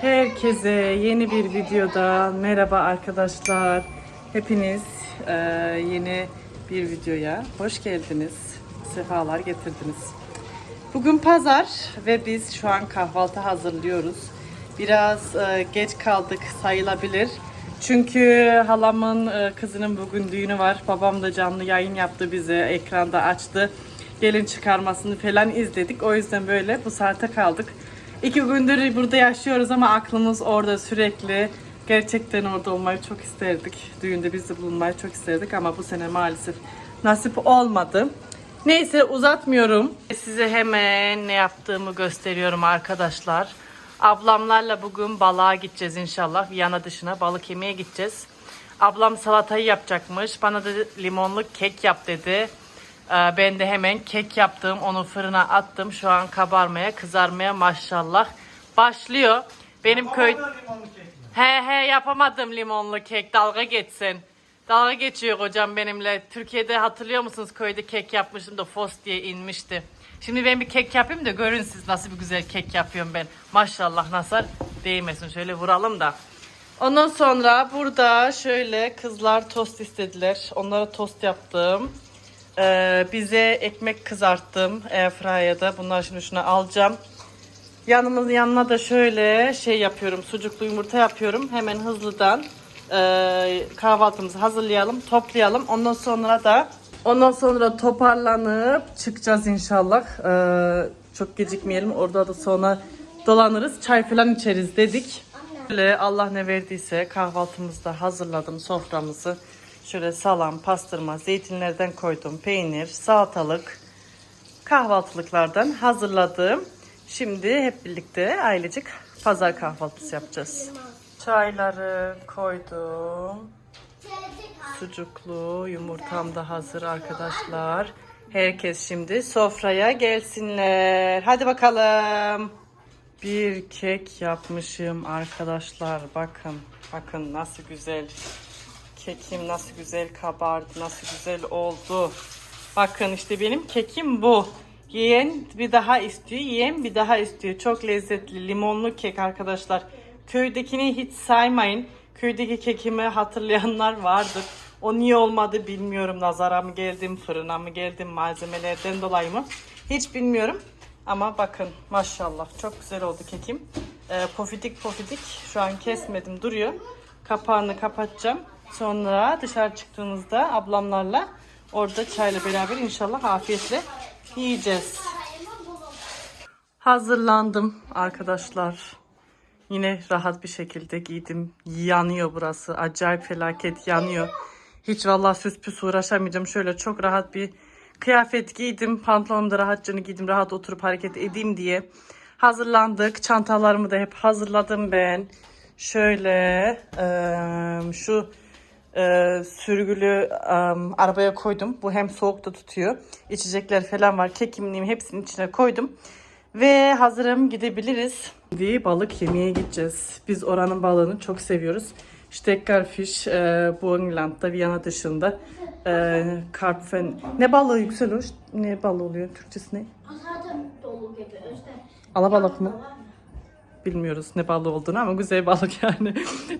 Herkese yeni bir videoda merhaba arkadaşlar. Hepiniz eee, yeni bir videoya hoş geldiniz. Sefalar getirdiniz. Bugün pazar ve biz şu an kahvaltı hazırlıyoruz. Biraz eee, geç kaldık sayılabilir. Çünkü halamın eee, kızının bugün düğünü var. Babam da canlı yayın yaptı bize, ekranda açtı. Gelin çıkarmasını falan izledik. O yüzden böyle bu saate kaldık. İki gündür burada yaşıyoruz ama aklımız orada sürekli. Gerçekten orada olmayı çok isterdik. Düğünde biz de bulunmayı çok isterdik ama bu sene maalesef nasip olmadı. Neyse uzatmıyorum. Size hemen ne yaptığımı gösteriyorum arkadaşlar. Ablamlarla bugün balığa gideceğiz inşallah. Viyana dışına balık yemeye gideceğiz. Ablam salatayı yapacakmış. Bana da limonlu kek yap dedi. Ee, Ben de hemen kek yaptım. Onu fırına attım. Şu an kabarmaya, kızarmaya maşallah başlıyor. Benim köy... He he yapamadım limonlu kek. Dalga geçsin. Dalga geçiyor hocam benimle. Türkiye'de hatırlıyor musunuz köyde kek yapmıştım da fos diye inmişti. Şimdi ben bir kek yapayım da görün siz nasıl bir güzel kek yapıyorum ben. Maşallah nazar değmesin. Şöyle vuralım da. Ondan sonra burada şöyle kızlar tost istediler. Onlara tost yaptım. Ee, bize ekmek kızarttım airfryer'da. Bunlar şimdi şunu alacağım. Yanımız yanına da şöyle şey yapıyorum. Sucuklu yumurta yapıyorum. Hemen hızlıdan e, kahvaltımızı hazırlayalım, toplayalım. Ondan sonra da ondan sonra toparlanıp çıkacağız inşallah. Ee, çok gecikmeyelim. Orada da sonra dolanırız. Çay falan içeriz dedik. Böyle Allah ne verdiyse kahvaltımızı da hazırladım soframızı. Şöyle salam, pastırma, zeytinlerden koydum. Peynir, salatalık, kahvaltılıklardan hazırladım. Şimdi hep birlikte ailecek pazar kahvaltısı yapacağız. Çayları koydum. Sucuklu yumurtam da hazır arkadaşlar. Herkes şimdi sofraya gelsinler. Hadi bakalım. Bir kek yapmışım arkadaşlar. Bakın, bakın nasıl güzel. Kekim nasıl güzel kabardı, nasıl güzel oldu. Bakın işte benim kekim bu. Yiyen bir daha istiyor, yiyen bir daha istiyor. Çok lezzetli limonlu kek arkadaşlar. Köydekini hiç saymayın. Köydeki kekimi hatırlayanlar vardır. O niye olmadı bilmiyorum. Nazara mı geldim, fırına mı geldim, malzemelerden dolayı mı? Hiç bilmiyorum. Ama bakın maşallah çok güzel oldu kekim. Ee, pofidik pofidik şu an kesmedim duruyor. Kapağını kapatacağım. Sonra dışarı çıktığımızda ablamlarla orada çayla beraber inşallah afiyetle yiyeceğiz. Hazırlandım arkadaşlar. Yine rahat bir şekilde giydim. Yanıyor burası. Acayip felaket yanıyor. Hiç vallahi süs püs uğraşamayacağım. Şöyle çok rahat bir kıyafet giydim. Pantolonumu da rahatçını giydim. Rahat oturup hareket edeyim diye. Hazırlandık. Çantalarımı da hep hazırladım ben. Şöyle eee, şu eee, sürgülü eee, arabaya koydum. Bu hem soğukta tutuyor. İçecekler falan var. Kekimliğimi hepsinin içine koydum. Ve hazırım gidebiliriz. Şimdi balık yemeye gideceğiz. Biz oranın balığını çok seviyoruz. Steckerfish e, bu England'da Viyana dışında e, karpfen. Ne balığı yüksel hoş? Ne balığı oluyor? Türkçesi ne? Zaten dolu gibi işte. Alabalık mı? Bilmiyoruz ne balığı olduğunu ama güzel balık yani.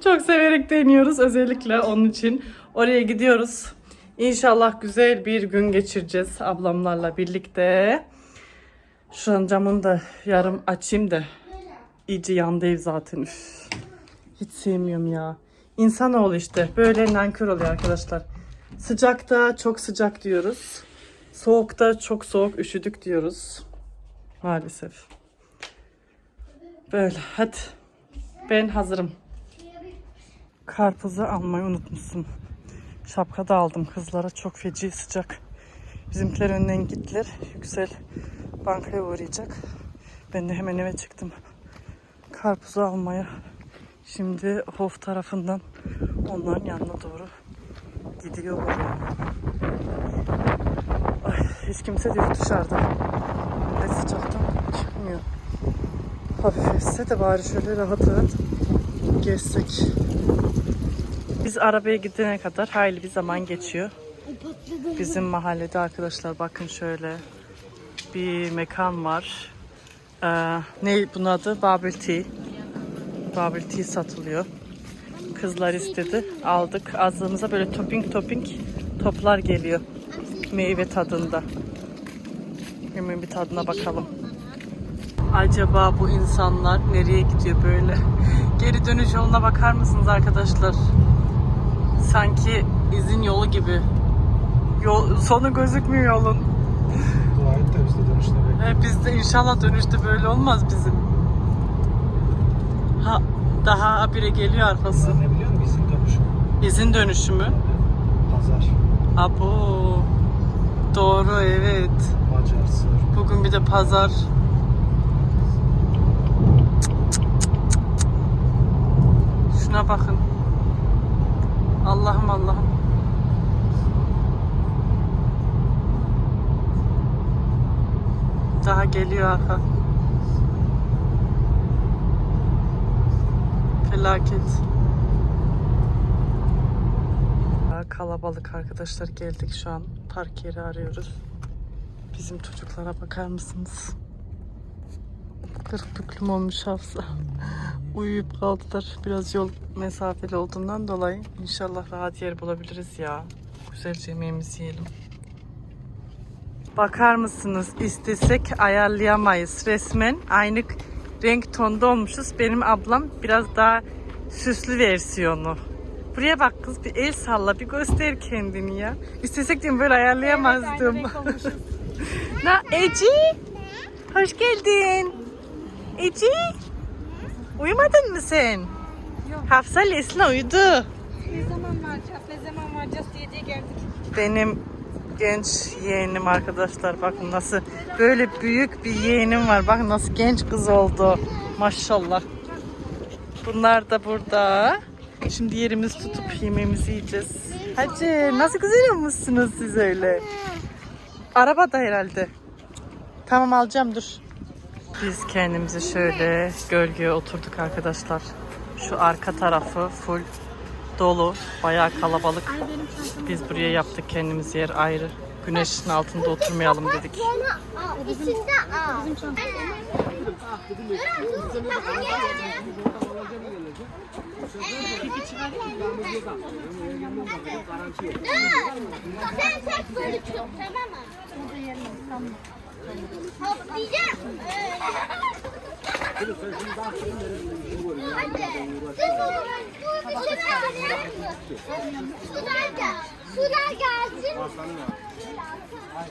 çok severek deniyoruz özellikle onun için. Oraya gidiyoruz. İnşallah güzel bir gün geçireceğiz ablamlarla birlikte. Şu an camını da yarım açayım da iyice yandı ev zaten. Hiç sevmiyorum ya. İnsanoğlu işte böyle nankör oluyor arkadaşlar. Sıcakta çok sıcak diyoruz. Soğukta çok soğuk üşüdük diyoruz. Maalesef. Böyle hadi. Ben hazırım. Karpuzu almayı unutmuşsun. Şapka da aldım kızlara çok feci sıcak. Bizimkiler önden gittiler. Yüksel bankaya uğrayacak. Ben de hemen eve çıktım. Karpuzu almaya. Şimdi Hof tarafından onların yanına doğru gidiyor. Ay, hiç kimse de yok dışarıda. Ve sıcaktan. Hafif esse de bari şöyle rahat rahat gezsek. Biz arabaya gidene kadar hayli bir zaman geçiyor. Bizim mahallede arkadaşlar bakın şöyle bir mekan var. Ee, ne bunun adı? Bubble Tea. bubble tea satılıyor. Kızlar istedi. Aldık. Ağzımıza böyle topping topping toplar geliyor. Meyve tadında. Hemen bir tadına bakalım. Acaba bu insanlar nereye gidiyor böyle? Geri dönüş yoluna bakar mısınız arkadaşlar? Sanki izin yolu gibi. Yol, sonu gözükmüyor yolun. Dua et de biz de dönüşte bekleyelim. E, biz de inşallah dönüşte böyle olmaz bizim. Ha, daha habire geliyor arkası. Bunlar ne biliyor musun? İzin dönüşü. İzin dönüşü mü? Pazar, Abo. Doğru evet. Macar. Bugün bir de pazar. Şuna bakın. Allah'ım Allah'ım. Daha geliyor arka. Felaket. Daha Kalabalık arkadaşlar geldik şu an. Park yeri arıyoruz. Bizim çocuklara bakar mısınız? Kırk büklüm olmuş Hafsa. Uyuyup kaldılar. Biraz yol mesafeli olduğundan dolayı inşallah rahat yer bulabiliriz ya. Güzelce yemeğimizi yiyelim. Bakar mısınız? İstesek ayarlayamayız. Resmen aynı renk tonda olmuşuz. Benim ablam biraz daha süslü versiyonu. Buraya bak kız bir el salla bir göster kendini ya. İstesek diyorum böyle ayarlayamazdım. Na Eci? Hoş geldin. Eci? Uyumadın mı sen? Yok. Hafsa Lesla uyudu. Ne zaman varacağız, ne zaman varacağız diye diye geldik. Benim genç yeğenim arkadaşlar bakın nasıl böyle büyük bir yeğenim var. Bakın nasıl genç kız oldu. Maşallah. Bunlar da burada. Şimdi yerimiz tutup yemeğimizi yiyeceğiz. Hacı nasıl güzel olmuşsunuz siz öyle. Arabada herhalde. Tamam alacağım dur. Biz kendimizi şöyle gölgeye oturduk arkadaşlar. Şu arka tarafı full dolu. Bayağı kalabalık. Biz buraya yaptık kendimiz yer ayrı. Güneşin altında oturmayalım dedik. Sen tek böyle tamam mı? Hoplayacağım. Şey. Sular gel. Sular gelsin. Hadi.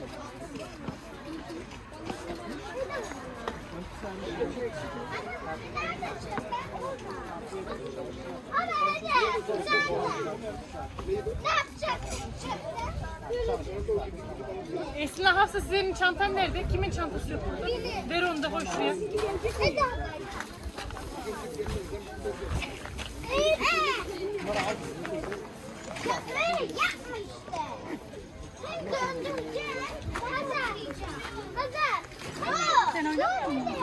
Sular Esra Hafsa senin çantan nerede? Kimin çantası yok burada? Ver onu da hoş ver. Sen oynamıyor musun?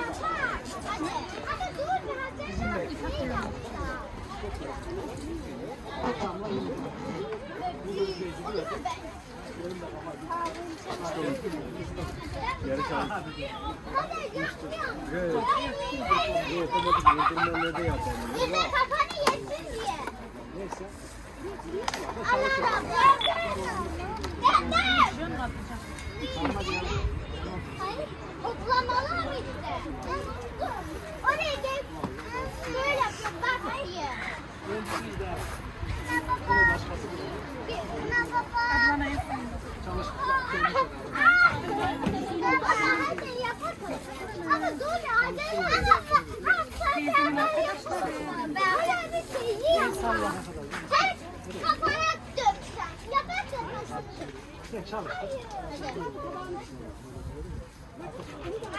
Hadi. Hadi dur Hayır, hoplamalar işte. Oraya gel. Böyle yapıyor. Bak hayır. Ne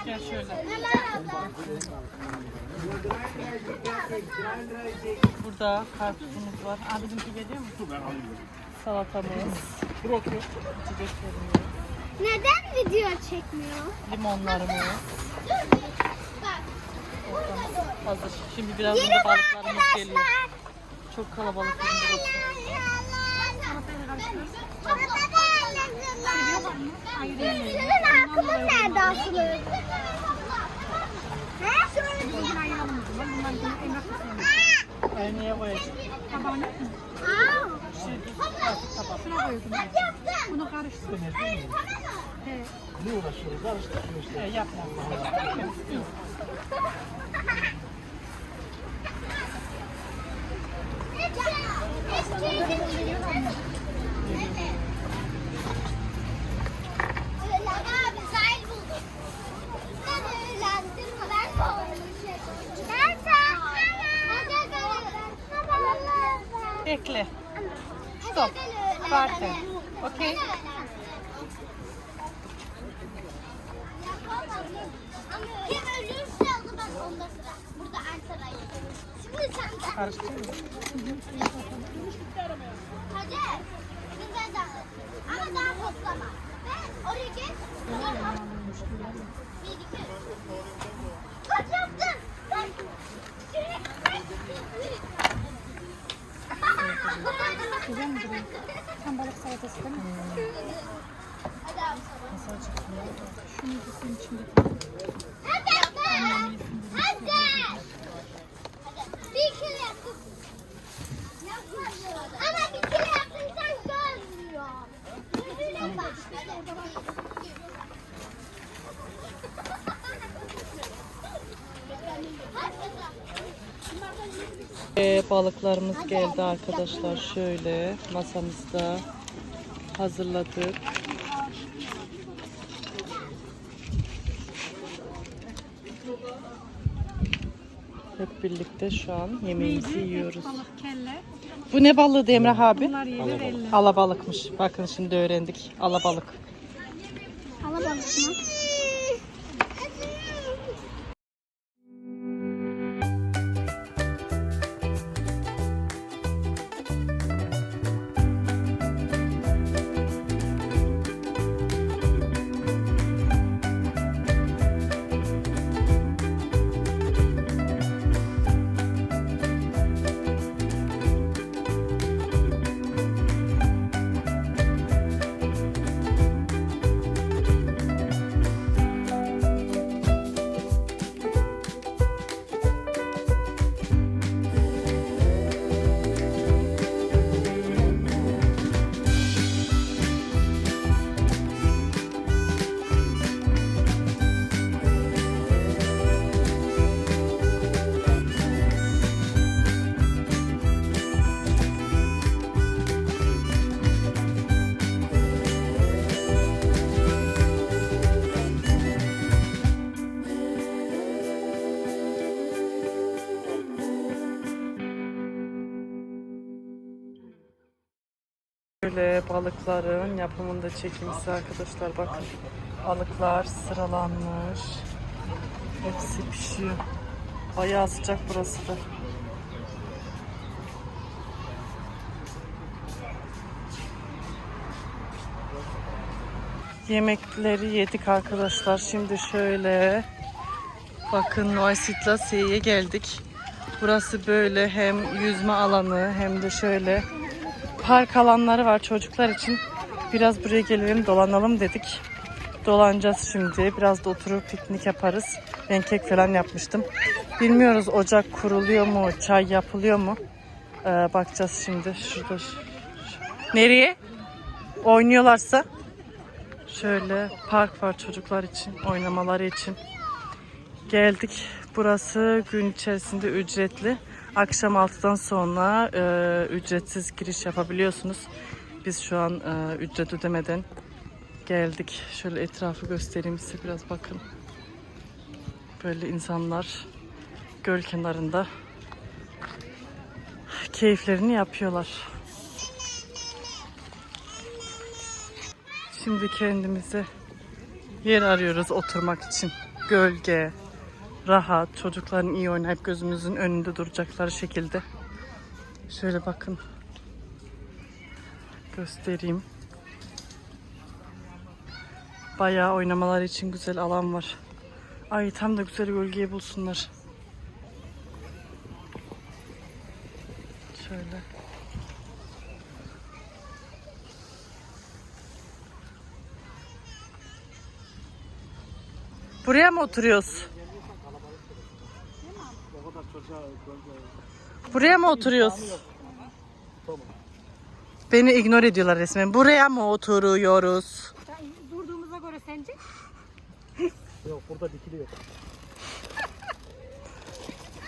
Gel şöyle. Hadi. Burada karpuzumuz var. Aa bizimki geliyor mu? Salatamız. Neden video çekmiyor? Limonlarımız. Dur. Bak. Burada dur. Hazır. Şimdi birazdan Yürü da balıklarımız geliyor. Çok kalabalık burası. Hakkımız nerede asılı? He? Niye koyacağım? Aa. Şuna koydum. Bak yaptım. Bunu karıştır. Mı? Ne uğraşıyoruz? Karıştırıyoruz. işte. Yapma. Abi Bekle. Stop. Warte. Okay. Kim ölürse o zaman onda sıra. Burada Ankara. Şimdi sen de. Karıştırma. Hadi. Güzel davran. Ama daha toplama. Ve oraya geç. Bir, iki, üç. Kaç yaptın? Kaç? Güzel mi duruyor? Ee, balıklarımız geldi arkadaşlar. Şöyle masamızda hazırladık. Hep birlikte şu an yemeğimizi yiyoruz. Balık kelle. Bu ne balığı Emrah abi? Bunlar yenir elle. Alabalıkmış. Bakın şimdi öğrendik. Alabalık. Alabalık mı? Böyle balıkların yapımında çekimsi arkadaşlar bakın. Balıklar sıralanmış. Hepsi pişiyor. Bayağı sıcak burası da. Yemekleri yedik arkadaşlar. Şimdi şöyle bakın Noisit'la S'ye geldik. Burası böyle hem yüzme alanı hem de şöyle park alanları var çocuklar için. Biraz buraya gelelim dolanalım dedik. Dolanacağız şimdi. Biraz da oturup piknik yaparız. Ben kek falan yapmıştım. Bilmiyoruz ocak kuruluyor mu, çay yapılıyor mu? Ee, bakacağız şimdi. Şurada. şu- şu- Nereye? Oynuyorlarsa. Şöyle park var çocuklar için, oynamaları için. Geldik. Burası gün içerisinde ücretli. Akşam 6'dan sonra e, ücretsiz giriş yapabiliyorsunuz. Biz şu an e, ücret ödemeden geldik. Şöyle etrafı göstereyim size biraz bakın. Böyle insanlar göl kenarında keyiflerini yapıyorlar. Şimdi kendimize yer arıyoruz oturmak için. Gölge, rahat, çocukların iyi oynayıp gözümüzün önünde duracakları şekilde. Şöyle bakın. Göstereyim. Bayağı oynamaları için güzel alan var. Ay tam da güzel gölgeyi bulsunlar. Şöyle. Buraya mı oturuyoruz? Buraya mı oturuyoruz? Beni ignore ediyorlar resmen. Buraya mı oturuyoruz? Durduğumuza göre sence? Yok burada dikiliyor.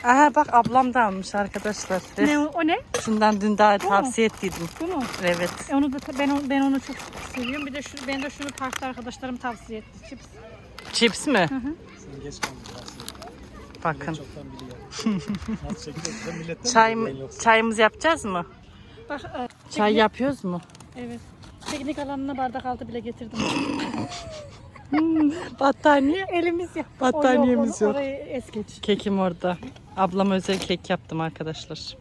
Aha bak ablam da almış arkadaşlar. Ne o, o ne? Şundan dün daha tavsiye ettiydim. Bu mu? Evet. E Onu da ben onu, ben onu çok seviyorum. Bir de şu ben de şunu parkta arkadaşlarım tavsiye etti. Chips. Chips mi? Sen geç kaldın. Bakın. Çoktan biliyor. Nasıl çekiyorsun? Milletten Çay, çayımızı yapacağız mı? Bak e, Çay yapıyoruz mu? evet. Teknik alanına bardak altı bile getirdim. Battaniye. Elimiz yok. Battaniyemiz O yok. Orayı es geç. Kekim orada. Ablam özel kek yaptım arkadaşlar.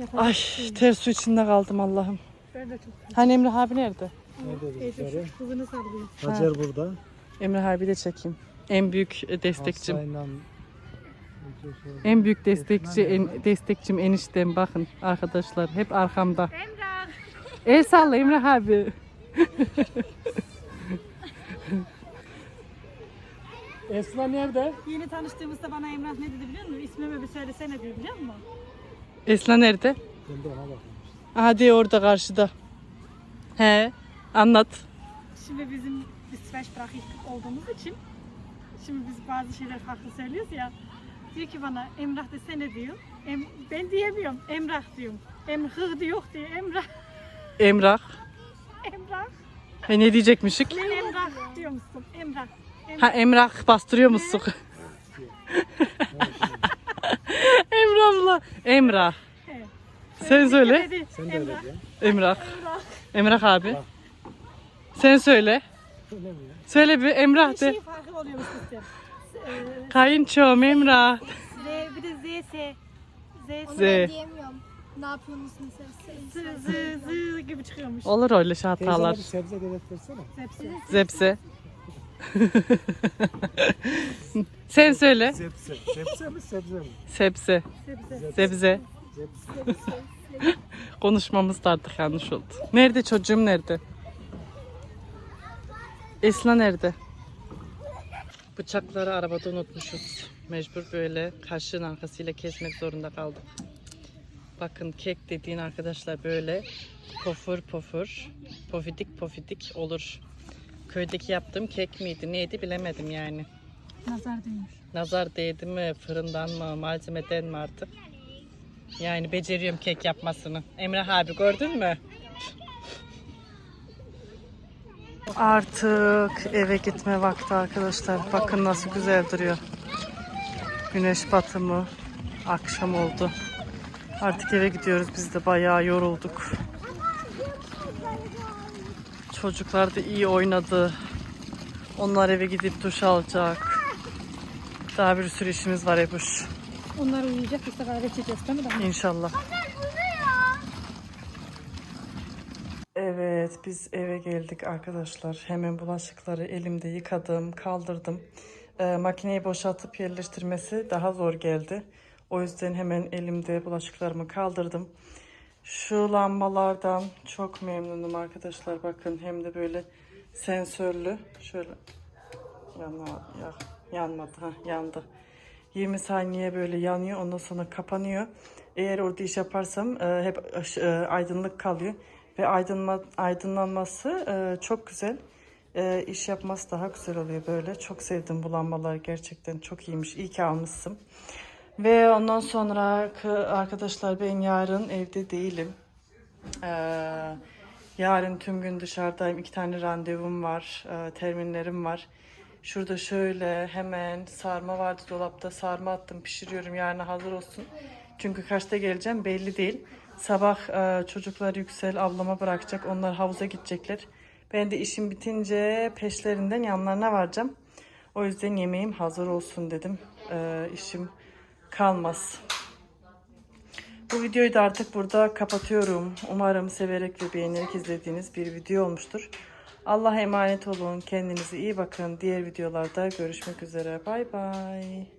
Yapalım. Ay ter su içinde kaldım Allah'ım. Ben de çok Hani Emre abi nerede? Nerede kızını sallıyor. Hacer burada. Emre abi de çekeyim. En büyük destekçim. Hafsa'yla videosu- En büyük destekçi, en, destekçim eniştem bakın arkadaşlar hep arkamda. Emrah. El salla Emre abi. Esma nerede? Yeni tanıştığımızda bana Emrah ne dedi biliyor musun? İsmimi bir söylesene diyor biliyor musun? Esla nerede? Ben de ona bakıyorum. Hadi orada karşıda. He anlat. Şimdi bizim İsveç bırakık olduğumuz için şimdi biz bazı şeyler farklı söylüyoruz ya. Diyor ki bana Emrah desene diyor. Em, ben diyemiyorum. Emrah diyorum. Emrah diyor diyor. Emrah. Emrah. Emrah. Ve ne diyecekmişik? Emrah diyor musun? Emrah. Ha Emrah bastırıyor musun? Emrah'la. Emrah. Evet. Sen söyle. Dedi, Sen de öyle Emrah. Emrah. Emrah abi. Sen söyle. Ya? Söyle bir Emrah Bir de. şey farkı oluyormuş sistem. Ee, Kayınçom Emrah. Z, bir de Z, S. Z, Z. S. diyemiyorum. Ne yapıyorsunuz mesela? Z, Z, Z gibi çıkıyormuş. Olur öyle şey hatalar. bir sebze dedet versene. Zepsi. Zepse. Sen söyle. Zepse. Zepse mi sebze mi? Sebze. Zepsi. Sebze. Zepse. Konuşmamız da artık yanlış oldu. Nerede çocuğum nerede? Esla nerede? Bıçakları arabada unutmuşuz. Mecbur böyle kaşığın arkasıyla kesmek zorunda kaldık. Bakın kek dediğin arkadaşlar böyle pofur pofur, pofidik pofidik olur. Köydeki yaptığım kek miydi neydi bilemedim yani. Nazar değmiş. Nazar değdi mi, fırından mı, malzemeden mi artık? Yani beceriyorum kek yapmasını. Emrah abi gördün mü? Artık eve gitme vakti arkadaşlar. Bakın nasıl güzel duruyor. Güneş batımı. Akşam oldu. Artık eve gidiyoruz. Biz de bayağı yorulduk. Çocuklar da iyi oynadı. Onlar eve gidip duş alacak. Daha bir sürü işimiz var Ebuş. Onlar uyuyacak biz de kahve içeceğiz değil mi? İnşallah. Evet biz eve geldik arkadaşlar. Hemen bulaşıkları elimde yıkadım, kaldırdım. Ee, makineyi boşaltıp yerleştirmesi daha zor geldi. O yüzden hemen elimde bulaşıklarımı kaldırdım. Şu lambalardan çok memnunum arkadaşlar. Bakın hem de böyle sensörlü. Şöyle Yanma, ya, yanmadı. Ha, yandı. 20 saniye böyle yanıyor. Ondan sonra kapanıyor. Eğer orada iş yaparsam e, hep e, aydınlık kalıyor. Ve aydınma, aydınlanması e, çok güzel. E, iş yapması daha güzel oluyor böyle. Çok sevdim bu lambalar. Gerçekten çok iyiymiş. İyi ki almışsın. Ve ondan sonra arkadaşlar ben yarın evde değilim. Ee, yarın tüm gün dışarıdayım. İki tane randevum var. Ee, terminlerim var. Şurada şöyle hemen sarma vardı dolapta. Sarma attım pişiriyorum yarına hazır olsun. Çünkü kaçta geleceğim belli değil. Sabah e, çocuklar Yüksel ablama bırakacak. Onlar havuza gidecekler. Ben de işim bitince peşlerinden yanlarına varacağım. O yüzden yemeğim hazır olsun dedim. Ee, işim kalmaz. Bu videoyu da artık burada kapatıyorum. Umarım severek ve beğenerek izlediğiniz bir video olmuştur. Allah'a emanet olun. Kendinize iyi bakın. Diğer videolarda görüşmek üzere. Bay bay.